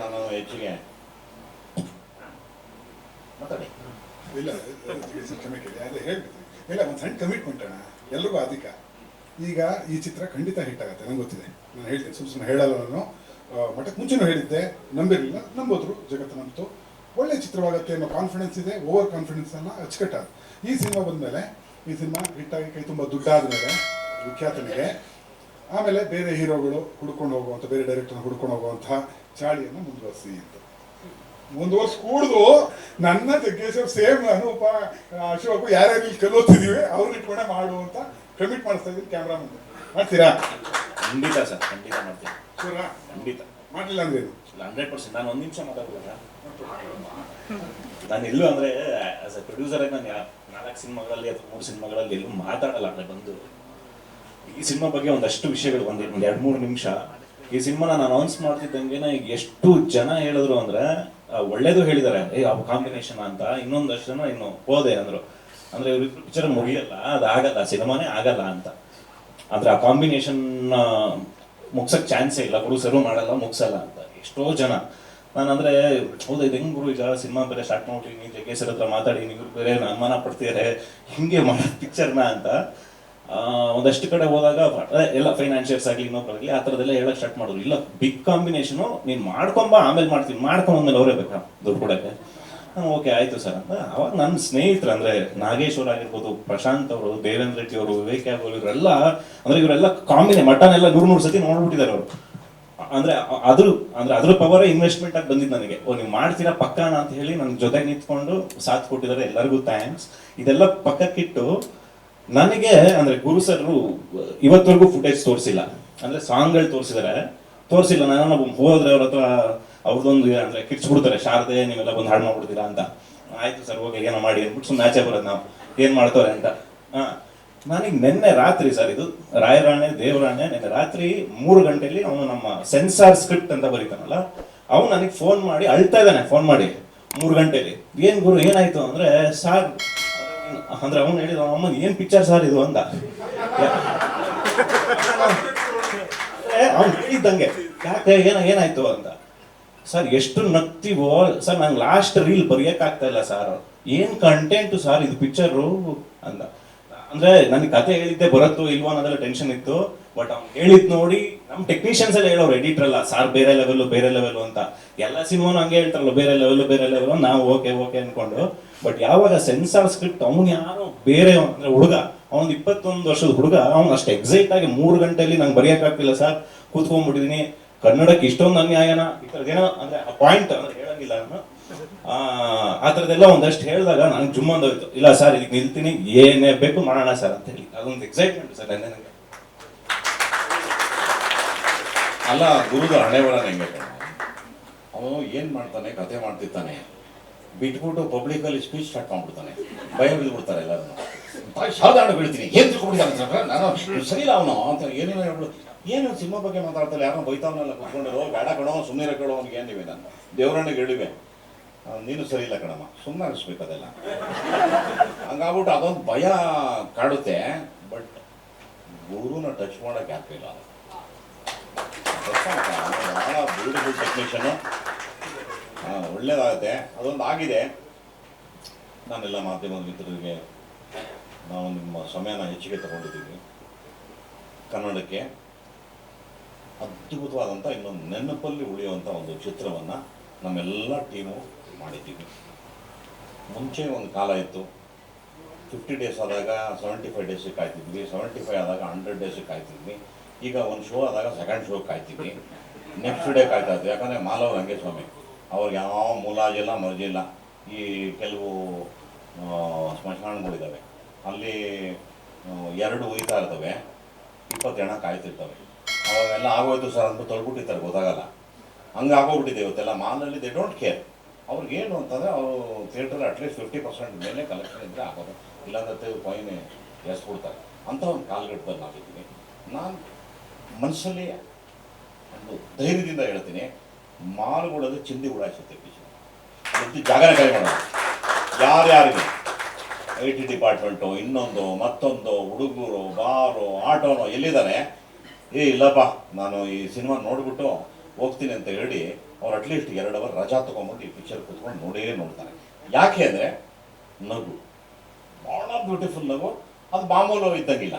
ನಾನು ಇಲ್ಲ ಕಮಿಟೆಡ್ ಅದೇ ಹೇಳ್ಬಿಡ್ತೀನಿ ಇಲ್ಲ, ಒಂದು ಸಣ್ಣ ಕಮಿಟ್ಮೆಂಟ್ ಅಣ್ಣ. ಎಲ್ರಿಗೂ ಅಧಿಕ. ಈಗ ಈ ಚಿತ್ರ ಖಂಡಿತ ಹಿಟ್ ಆಗುತ್ತೆ, ನಂಗೆ ಗೊತ್ತಿದೆ. ನಾನು ಹೇಳ್ತೀನಿ ಸುಮ್ಮ ಸುಮ್ಮನೆ ಹೇಳಲ್ಲ ನಾನು. ಮಠಕ್ಕೆ ಮುಂಚೆನೂ ಹೇಳಿದ್ದೆ, ನಂಬಿರಲಿಲ್ಲ, ನಂಬೋದ್ರು, ಜಗತ್ತು ನಂಬಿತು. ಒಳ್ಳೆ ಚಿತ್ರವಾಗುತ್ತೆ ಅನ್ನೋ ಕಾನ್ಫಿಡೆನ್ಸ್ ಇದೆ ಓವರ್ ಕಾನ್ಫಿಡೆನ್ಸ್ ಅನ್ನ ಅಚ್ಚುಕಟ್ಟಾದ ಈ ಸಿನಿಮಾ ಬಂದಮೇಲೆ, ಈ ಸಿನಿಮಾ ಹಿಟ್ಟಾಗಿ ಕೈ ತುಂಬ ದುಡ್ಡಾದ ಮೇಲೆ ವಿಖ್ಯಾತನಿಗೆ. ಆಮೇಲೆ ಬೇರೆ ಹೀರೋಗಳು ಹುಡ್ಕೊಂಡು ಹೋಗುವಂಥ, ಬೇರೆ ಡೈರೆಕ್ಟರ್ ಹುಡ್ಕೊಂಡು ಹೋಗುವಂತಹ ಚಾಳಿಯನ್ನು ಮುಂದುವರಿಸಿ ಅಂತ ಮುಂದುವರ್ಸಿ ಕೂಡ್ದು ನನ್ನ ಜಗ್ಗೇಶ್ವರ್ ಸೇಮ್ ಅನೂಪ ಅಶೋಕ್ ಯಾರ್ಯಾರು ಇಲ್ಲಿ ಕಲೋತಿದೀವಿ ಅವ್ರನ್ನ ಇಟ್ಕೊಂಡೆ ಮಾಡು ಅಂತ ಕಮಿಟ್ ಮಾಡಿಸ್ತಾ ಇದ್ದೀನಿ ಕ್ಯಾಮ್ರಾ ಮುಂದೆ. ಮಾಡ್ತೀರಾ? ಖಂಡಿತ ಸರ್ ಖಂಡಿತ ಮಾಡ್ತೀನಿ. ಶೂರ ಖಂಡಿತ. ಮಾಡಲಿಲ್ಲ ಅಂದ್ರೆ ಹಂಡ್ರೆಡ್ ಪರ್ಸೆಂಟ್. ನಾನು ಒಂದು ನಿಮಿಷ ಮಾತಾಡ್ಬೋದ? ನಾನು ಎಲ್ಲೂ ಅಂದ್ರೆ ಆಸ್ ಎ ಪ್ರೊಡ್ಯೂಸರ್ ನಾನು ಯಾ- ನಾಲ್ಕು ಸಿನಿಮಾಗಳಲ್ಲಿ ಅಥವಾ ಮೂರು ಸಿನಿಮಾಗಳಲ್ಲಿ ಎಲ್ಲೂ ಮಾತಾಡಲ್ಲ ಅಂದ್ರೆ ಬಂದು. ಈ ಸಿನಿಮಾ ಬಗ್ಗೆ ಒಂದಷ್ಟು ವಿಷಯಗಳು ಒಂದು ಎರಡು ಮೂರು ನಿಮಿಷ. ಈ ಸಿನಿಮಾ ನಾನು ಅನೌನ್ಸ್ ಮಾಡ್ತಿದ್ದಂಗೆ ಈಗ ಎಷ್ಟು ಜನ ಹೇಳಿದ್ರು ಅಂದ್ರೆ ಒಳ್ಳೇದು ಹೇಳಿದ್ದಾರೆ. ಏ, ಆ ಕಾಂಬಿನೇಷನ್ ಅಂತ ಇನ್ನೊಂದಷ್ಟು ಜನ ಇನ್ನು ಹೋದೆ ಅಂದ್ರು. ಅಂದ್ರೆ ಇವ್ರ ಪಿಕ್ಚರ್ ಮುಗಿಯಲ್ಲ ಅದು ಆಗಲ್ಲ ಸಿನಿಮಾನೇ ಆಗಲ್ಲ ಅಂತ. ಅಂದ್ರೆ ಆ ಕಾಂಬಿನೇಷನ್ ಮುಗ್ಸಕ್ ಚಾನ್ಸೇ ಇಲ್ಲ. ಗುರು ಸರ್ವ್ ಮಾಡಲ್ಲ, ಮುಗ್ಸಲ್ಲ ಅಂತ. ಎಷ್ಟೋ ಜನ. ನಾನು ಅಂದ್ರೆ ಹೌದಾ, ಇದು ಹೆಂಗ್ ಗುರು, ಈಗ ಸಿನಿಮಾ ಬೇರೆ ಸ್ಟಾರ್ಟ್ ಮಾಡ್ತೀನಿ ಜಗ್ಗೇಶ್ ಸರ್ ಹತ್ರ ಮಾತಾಡಿ, ನೀವು ಬೇರೆ ಅನುಮಾನ ಪಡ್ತಿದ್ದಾರೆ, ಹಿಂಗೆ ಮಾಡೋ ಪಿಕ್ಚರ್ನ ಅಂತ. ಒಂದಷ್ಟು ಕಡೆ ಹೋದಾಗ ಎಲ್ಲ ಫೈನಾನ್ಷಿಯರ್ಸ್ ಆಗಲಿ ಇನ್ನೊಬ್ಬರಾಗಲಿ ಆ ಥರದ್ದೆಲ್ಲ ಹೇಳಕ್ಕೆ ಸ್ಟಾರ್ಟ್ ಮಾಡೋದು ಇಲ್ಲ ಬಿಗ್ ಕಾಂಬಿನೇಷನು ನೀನು ಮಾಡ್ಕೊಂಬ, ಆಮೇಲೆ ಮಾಡ್ತೀನಿ ಮಾಡ್ಕೊಂಬಂದ್ಮೇಲೆ ಅವರೇ ಬೇಕಾ ದುಡ್ಡು ಕೊಡೋಕ್ಕೆ? ಓಕೆ, ಆಯ್ತು ಸರ್ ಅಂತ. ಅವಾಗ ನನ್ನ ಸ್ನೇಹಿತರು ಅಂದ್ರೆ ನಾಗೇಶ್ವರ್ ಆಗಿರ್ಬೋದು, ಪ್ರಶಾಂತ್ ಅವರು, ದೇವೇಂದ್ರ ರೆಡ್ಡಿ ಅವರು, ವಿವೇಕ್ ಅವರು, ಇವರೆಲ್ಲ ಅಂದರೆ ಇವರೆಲ್ಲ ಕಾಂಬಿನೇ ಮಟನ್ ಎಲ್ಲ ನೂರು ನೂರು ಸತಿ ನೋಡ್ಬಿಟ್ಟಿದ್ದಾರೆ ಅವರು. ಅಂದ್ರೆ ಅದ್ರ ಅಂದ್ರೆ ಅದ್ರ ಪವರೇ ಇನ್ವೆಸ್ಟ್ಮೆಂಟ್ ಆಗಿ ಬಂದಿದ್ದು ನನಗೆ. ಓ, ನೀವು ಮಾಡ್ತೀರಾ ಪಕ್ಕಾನ ಅಂತ ಹೇಳಿ ನನ್ನ ಜೊತೆ ನಿಂತ್ಕೊಂಡು ಸಾಥ್ ಕೊಟ್ಟಿದ್ದಾರೆ. ಎಲ್ಲರಿಗೂ ಥ್ಯಾಂಕ್ಸ್ ಇದೆಲ್ಲ ಪಕ್ಕಕ್ಕಿಟ್ಟು ನನಗೆ ಅಂದ್ರೆ ಗುರು ಸರ್ ಇವತ್ತವರೆಗೂ ಫುಟೇಜ್ ತೋರಿಸಿಲ್ಲ. ಅಂದ್ರೆ ಸಾಂಗ್ಗಳು ತೋರಿಸಿದ್ದಾರೆ ತೋರಿಸಿಲ್ಲ ನಾನು ಹೋದ್ರೆ ಅವ್ರ ಹತ್ರ ಅವ್ರದೊಂದು, ಅಂದ್ರೆ ಕಿರ್ಚ್ಬಿಡ್ತಾರೆ, ಶಾರದೆ, ನೀವೆಲ್ಲ ಬಂದು ಹಾಳು ಮಾಡ್ಬಿಡ್ತೀರಾ ಅಂತ. ಆಯ್ತು ಸರ್ ಹೋಗಿ ಏನೋ ಮಾಡಿ, ಅಂದ್ಬಿಟ್ಟು ಸುಮ್ಮನೆ ಆಚೆ ಬರೋದು ನಾವು. ಏನ್ ಮಾಡ್ತಾರೆ ಅಂತ. ಹಾ ನನಗೆ ನಿನ್ನೆ ರಾತ್ರಿ ಸರ್, ಇದು ರಾಯರಾಣೆ, ದೇವರಾಣೆ, ನಿನ್ನೆ ರಾತ್ರಿ ಮೂರು ಗಂಟೆಯಲ್ಲಿ ಅವನು ನಮ್ಮ ಸೆನ್ಸಾರ್ ಸ್ಕ್ರಿಪ್ಟ್ ಅಂತ ಬರೀತಾನಲ್ಲ, ಅವನು ನನಗೆ ಫೋನ್ ಮಾಡಿ ಅಳ್ತಾ ಇದ್ದಾನೆ, ಫೋನ್ ಮಾಡಿ. ಮೂರು ಗಂಟೆಲಿ. ಏನ್ ಗುರು, ಏನಾಯ್ತು? ಅಂದ್ರೆ, ಸಾರ್ ಅಂದ್ರೆ ಅವನು ಹೇಳಿದ ಅಮ್ಮ ಏನ್ ಪಿಕ್ಚರ್ ಸರ್ ಇದು ಅಂದ ಅವ್ನು ಹೇಳಿದ್ದಂಗೆ, ಯಾಕೆ ಏನ ಏನಾಯ್ತು ಅಂತ? ಸರ್, ಎಷ್ಟು ನಗ್ತೀವೋ, ಸರ್, ನಂಗೆ ಲಾಸ್ಟ್ ರೀಲ್ ಬರೆಯಕ್ಕಾಗ್ತಾ ಇಲ್ಲ ಸರ್ ಏನ್ ಕಂಟೆಂಟ್ ಸರ್ ಇದು ಪಿಕ್ಚರು ಅಂದ ಅಂದ್ರೆ ನನಗೆ ಕತೆ ಹೇಳಿದ್ದೆ ಬರುತ್ತೋ ಇಲ್ವೋ ಅನ್ನೋದೆಲ್ಲ ಟೆನ್ಷನ್ ಇತ್ತು. ಬಟ್ ಅವ್ನು ಹೇಳಿದ್ ನೋಡಿ ನಮ್ಮ ಟೆಕ್ನಿಷಿಯನ್ಸ್ ಎಲ್ಲ ಹೇಳೋರು ಎಡಿಟರ್ ಅಲ್ಲ ಸಾರ್ ಬೇರೆ ಲೆವೆಲ್ ಬೇರೆ ಲೆವೆಲ್ ಅಂತ. ಎಲ್ಲ ಸಿನಿಮಾನು ಹಂಗೆ ಹೇಳ್ತಾರಲ್ಲ, ಬೇರೆ ಲೆವೆಲ್ ಬೇರೆ ಲೆವೆಲ್ ನಾವು ಓಕೆ ಓಕೆ ಅನ್ಕೊಂಡು ಬಟ್ ಯಾವಾಗ ಸೆನ್ಸಾರ್ ಸ್ಕ್ರಿಪ್ಟ್ ಅವ್ನು ಯಾರೋ ಬೇರೆ ಅಂದ್ರೆ ಹುಡುಗ, ಅವ್ನು ಇಪ್ಪತ್ತೊಂದು ವರ್ಷದ ಹುಡುಗ, ಅವ್ನು ಅಷ್ಟು ಎಕ್ಸೈಟ್ ಆಗಿ ಮೂರು ಗಂಟೆಯಲ್ಲಿ ನಂಗೆ ಬರೆಯೋಕ್ಕಾಗ್ತಿಲ್ಲ ಸರ್ ಕೂತ್ಕೊಂಡ್ಬಿಟ್ಟಿದೀನಿ. ಕನ್ನಡಕ್ಕೆ ಇಷ್ಟೊಂದು ಅನ್ಯಾಯನ, ಈ ಥರದ್ದೇನೋ ಅಂದ್ರೆ ಆ ಪಾಯಿಂಟ್ ಅಂದ್ರೆ ಹೇಳಂಗಿಲ್ಲ ನಾನು. ಆ ಥರದ್ದೆಲ್ಲ ಒಂದಷ್ಟು ಹೇಳಿದಾಗ ನನಗೆ ಜುಮ್ಮಂದೋಯ್ತು ಇಲ್ಲ ಸರ್ ಇದಕ್ಕೆ ನಿಲ್ತೀನಿ, ಏನೇ ಬೇಕು ಮಾಡೋಣ ಸರ್ ಅಂತ ಹೇಳಿ. ಅದೊಂದು ಎಕ್ಸೈಟ್ಮೆಂಟ್ ಸರ್ ನನಗೆ ಅಲ್ಲ ಗುರುದ ಹಣೆ ಒಳ ಹೆಂಗೆ ಅವನು ಏನ್ ಮಾಡ್ತಾನೆ, ಕತೆ ಮಾಡ್ತಿರ್ತಾನೆ. ಬಿಟ್ಬಿಟ್ಟು ಪಬ್ಲಿಕ್ ಅಲ್ಲಿ ಸ್ಪೀಚ್ ಸ್ಟಾರ್ಟ್ ಮಾಡ್ಬಿಡ್ತಾನೆ. ಭಯ ಬಿದ್ಬಿಡ್ತಾರೆ ಎಲ್ಲರೂ. ಸಾಧಾರಣ ಬೀಳ್ತೀನಿ. ಏನ್ ತಿಳ್ಕೊಂಡಿದ್ದಾನೆ ಸರ್ ಇಲ್ಲ ಅವನು ಅಂತ ಏನೇನು ಹೇಳ್ಬಿಡು. ಏನು ಸಿನಿಮಾ ಬಗ್ಗೆ ಮಾತಾಡ್ತಾರೆ ಯಾರೋ ಬೈತಾವನೆಲ್ಲ ಕುತ್ಕೊಂಡಿರೋ, ಬೇಡ ಕಣೋ ಸುಮ್ಮನೆ ಕಣೋ ಅವ್ನಿಗೆ ಏನಿವೆ ನಾನು. ದೇವರಣ್ಣಿಗೆ ಹೇಳಿವೆ. ನೀನು ಸರಿ ಇಲ್ಲ ಕಣಮ್ಮ. ಸುಮ್ಮನೆ ಅನಿಸ್ಬೇಕು ಅದೆಲ್ಲ. ಹಂಗಾಗ್ಬಿಟ್ಟು ಅದೊಂದು ಭಯ ಕಾಡುತ್ತೆ. ಬಟ್ ಗುರುನ ಟಚ್ ಮಾಡಕ್ಕೆ ಆಗ್ತಿಲ್ಲ. ಅದು ಬಹಳ ಬ್ಯೂಟಿಫುಲ್ ಒಳ್ಳೇದಾಗುತ್ತೆ ಅದೊಂದು ಆಗಿದೆ ನಾನೆಲ್ಲ ಮಾಧ್ಯಮದ ಮಿತ್ರರಿಗೆ ನಾವು ನಿಮ್ಮ ಸಮಯನ ಹೆಚ್ಚಿಗೆ ತಗೊಂಡಿದ್ದೀವಿ ಕನ್ನಡಕ್ಕೆ ಅದ್ಭುತವಾದಂಥ ಇನ್ನೊಂದು ನೆನಪಲ್ಲಿ ಉಳಿಯುವಂಥ ಒಂದು ಚಿತ್ರವನ್ನು ನಮ್ಮೆಲ್ಲ ಟೀಮು ಮಾಡಿದ್ದೀವಿ ಮುಂಚೆ ಒಂದು ಕಾಲ ಇತ್ತು ಫಿಫ್ಟಿ ಡೇಸ್ ಆದಾಗ ಸೆವೆಂಟಿ ಫೈವ್ ಡೇಸಿಗೆ ಕಾಯ್ತಿದ್ವಿ ಸೆವೆಂಟಿ ಫೈವ್ ಆದಾಗ ಹಂಡ್ರೆಡ್ ಡೇಸಿಗೆ ಕಾಯ್ತಿದ್ವಿ ಈಗ ಒಂದು ಶೋ ಆದಾಗ ಸೆಕೆಂಡ್ ಶೋ ಕಾಯ್ತೀವಿ ನೆಕ್ಸ್ಟ್ ಡೇ ಕಾಯ್ತಾ ಇದ್ದೆ. ಯಾಕಂದರೆ ಮಾಲವ್ ರಂಗೇ ಸ್ವಾಮಿ. ಅವ್ರಿಗೆ ಯಾವ ಮುಲಾಜಿಲ್ಲ ಮರ್ಜಿಲ್ಲ ಈ ಕೆಲವು ಸ್ಮಶಾನಗಳಿದ್ದಾವೆ. ಅಲ್ಲಿ ಎರಡು ಉಯ್ತಾ ಇರ್ತವೆ. ಇಪ್ಪತ್ತು ಜನ ಕಾಯ್ತಿರ್ತವೆ ಅವಾಗೆಲ್ಲ ಆಗೋಯ್ತು ಸರ್ ಅಂತ ತೊಳ್ಬಿಟ್ಟಿರ್ತಾರೆ. ಗೊತ್ತಾಗಲ್ಲ. ಹಂಗೆ ಆಗೋಗ್ಬಿಟ್ಟಿದೆ ಇವತ್ತೆಲ್ಲ. ಮಾಲಲ್ಲಿ ದೇ ಡೋಂಟ್ ಕೇರ್ ಅವ್ರಿಗೇನು ಅಂತಂದರೆ ಅವರು theatre at least fifty percent ಮೇಲೆ ಕಲೆಕ್ಷನ್ ಇದ್ದರೆ ಆಗೋದು. ಇಲ್ಲಾಂದ್ರೆ ಎಸ್ ಎಸ್ಬಿಡ್ತಾರೆ. ಅಂತ ಒಂದು ಕಾಲ್ಗಟ್ಟದಲ್ಲಿ ನಾವಿದ್ದೀನಿ ನಾನು ಮನಸ್ಸಲ್ಲಿ ಒಂದು ಧೈರ್ಯದಿಂದ ಹೇಳ್ತೀನಿ ಮಾಲ್ಗಳಲ್ಲಿ ಚಿಂದಿ ಉಡಾಯಿಸುತ್ತೆ ಎದ್ದು ಜಾಗನೇ ಕೈ ಮಾಡೋದು. ಯಾರ್ಯಾರಿಗೆ? ಐ ಟಿ ಡಿಪಾರ್ಟ್ಮೆಂಟು ಇನ್ನೊಂದು, ಮತ್ತೊಂದು, ಹುಡುಗರು, ಬಾರು, ಆಟೋನೋ, ಎಲ್ಲಿದ್ದಾರೆ? ಏ, ಇಲ್ಲಪ್ಪ, ನಾನು ಈ ಸಿನಿಮಾ ನೋಡಿಬಿಟ್ಟು ಹೋಗ್ತೀನಿ ಅಂತ ಹೇಳಿ ಅವ್ರು ಅಟ್ಲೀಸ್ಟ್ ಎರಡು ಅವರ್ ರಜಾ ತೊಗೊಂಬಂದು ಈ ಪಿಕ್ಚರ್ ಕೂತ್ಕೊಂಡು ನೋಡೇ ನೋಡ್ತಾರೆ. ಯಾಕೆ ಅಂದರೆ ನಗು. ಭಾಳ ಬ್ಯೂಟಿಫುಲ್ ನಗು. ಅದು ಮಾಮೂಲು ಇದ್ದಂಗಿಲ್ಲ